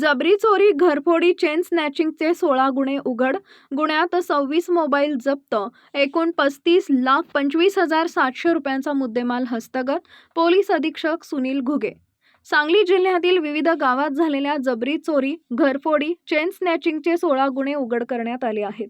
जबरी चोरी घरफोडी चेन स्नॅचिंगचे सोळा गुन्हे उघड. गुन्ह्यात सव्वीस मोबाईल जप्त. एकूण पस्तीस लाख पंचवीस हजार सातशे रुपयांचा मुद्देमाल हस्तगत. पोलीस अधीक्षक सुनील घुगे. सांगली जिल्ह्यातील विविध गावात झालेल्या जबरी चोरी घरफोडी चेन स्नॅचिंगचे सोळा गुन्हे उघड करण्यात आले आहेत.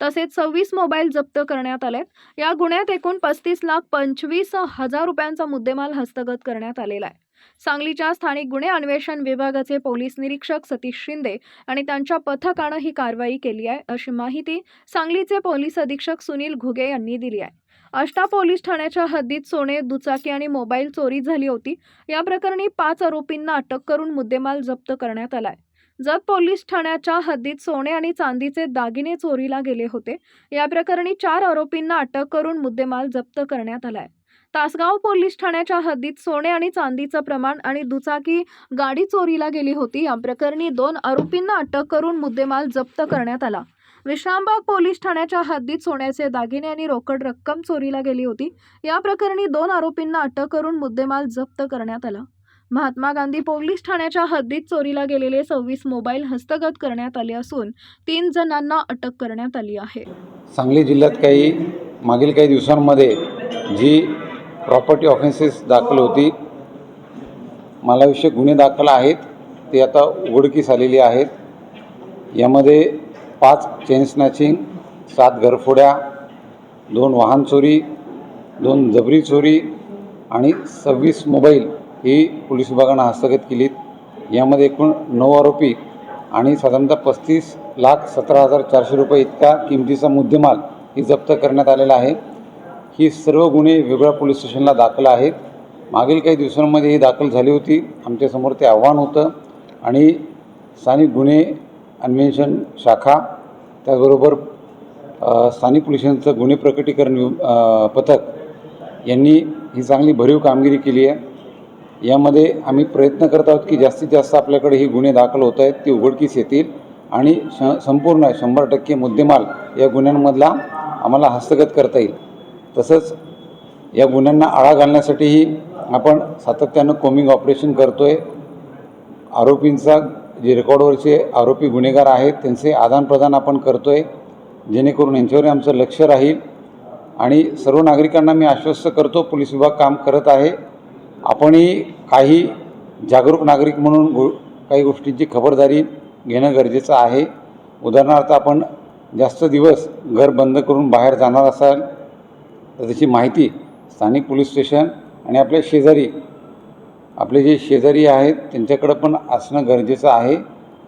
तसेच सव्वीस मोबाईल जप्त करण्यात आले या गुन्ह्यात एकूण पस्तीस लाख पंचवीस हजार रुपयांचा मुद्देमाल हस्तगत करण्यात आलेला आहे. सांगलीच्या स्थानिक गुन्हे अन्वेषण विभागाचे पोलीस निरीक्षक सतीश शिंदे आणि त्यांच्या पथकानं ही कारवाई केली आहे अशी माहिती सांगलीचे पोलीस अधीक्षक सुनील घुगे यांनी दिली आहे. अष्टा पोलीस ठाण्याच्या हद्दीत सोने दुचाकी आणि मोबाईल चोरी झाली होती. या प्रकरणी पाच आरोपींना अटक करून मुद्देमाल जप्त करण्यात आलाय. जत पोलीस ठाण्याच्या हद्दीत सोने आणि चांदीचे दागिने चोरीला गेले होते. या प्रकरणी चार आरोपींना अटक करून मुद्देमाल जप्त करण्यात आलाय. तासगाव पोलीस ठाण्याच्या हद्दीत सोने आणि चांदीचं प्रमाण आणि दुचाकी गाडी चोरीला गेली होती. या प्रकरणी दोन आरोपींना अटक करून मुद्देमाल जप्त करण्यात आला. विश्रामबाग पोलीस ठाण्याच्या हद्दीत सोन्याचे दागिने आणि रोकड रक्कम चोरीला गेली होती. या प्रकरणी दोन आरोपींना अटक करून मुद्देमाल जप्त करण्यात आला. महात्मा गांधी पोलीस ठाण्याच्या हद्दीत चोरीला गेलेले सव्वीस मोबाईल हस्तगत करण्यात आले असून तीन जणांना अटक करण्यात आली आहे. सांगली जिल्ह्यात काही मागील काही दिवसांमध्ये जी प्रॉपर्टी ऑफेन्सेस दाखल होती. मालाविषयक गुन्हे दाखल आहेत ते आता उघडकीस आलेली आहेत. यामध्ये पाच चेन स्नॅचिंग सात घरफोड्या दोन वाहन चोरी दोन जबरी चोरी आणि सव्वीस मोबाईल ही पोलीस विभागानं हस्तगत केलीत. यामध्ये एकूण नऊ आरोपी आणि साधारणतः पस्तीस लाख सतरा हजार चारशे रुपये इतका किमतीचा मुद्देमाल ही जप्त करण्यात आलेला आहे. ही सर्व गुन्हे वेगळ्या पोलीस स्टेशनला दाखल आहेत. मागील काही दिवसांमध्ये ही दाखल झाली होती. आमच्यासमोर ते आव्हान होतं. आणि स्थानिक गुन्हे अन्वेषण शाखा त्याचबरोबर स्थानिक पोलिसांचं गुन्हे प्रकटीकरण पथक यांनी ही चांगली भरीव कामगिरी केली आहे. यामध्ये आम्ही प्रयत्न करत आहोत की जास्तीत जास्त आपल्याकडे ही गुन्हे दाखल होत आहेत ते उघडकीस येतील आणि श संपूर्ण शंभर टक्के मुद्देमाल या गुन्ह्यांमधला आम्हाला हस्तगत करता येईल. तसंच या गुन्ह्यांना आळा घालण्यासाठीही आपण सातत्यानं कोमिंग ऑपरेशन करतो आहे आरोपींचा जे रेकॉर्डवरचे आरोपी गुन्हेगार आहेत त्यांचे आदानप्रदान आपण करतो आहे जेणेकरून यांच्यावर आमचं लक्ष राहील. आणि सर्व नागरिकांना मी आश्वस्त करतो पोलीस विभाग काम करत आहे. आपणही काही जागरूक नागरिक म्हणून गो काही गोष्टींची खबरदारी घेणं गरजेचं आहे. उदाहरणार्थ आपण जास्त दिवस घर बंद करून बाहेर जाणार असाल तर त्याची माहिती स्थानिक पोलीस स्टेशन आणि आपल्या शेजारी आपले जे शेजारी आहेत त्यांच्याकडं पण असणं गरजेचं आहे.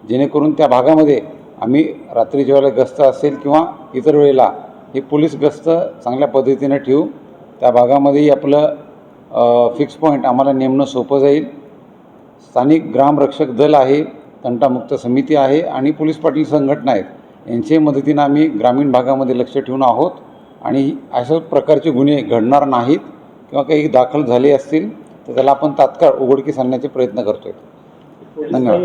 जेणेकरून त्या भागामध्ये आम्ही रात्री जेवायला गस्त असेल किंवा इतर वेळेला हे पोलीस गस्त चांगल्या पद्धतीनं ठेवू. त्या भागामध्येही आपलं फिक्स पॉईंट आम्हाला नेमणं सोपं जाईल. स्थानिक ग्रामरक्षक दल आहे तंटामुक्त समिती आहे आणि पोलीस पाटील संघटना आहेत. यांच्या मदतीनं आम्ही ग्रामीण भागामध्ये लक्ष ठेवून आहोत. आणि अशा प्रकारचे गुन्हे घडणार नाहीत किंवा काही दाखल झाले असतील तर त्याला आपण तात्काळ उघडकीस आणण्याचे प्रयत्न करतोय. धन्यवाद.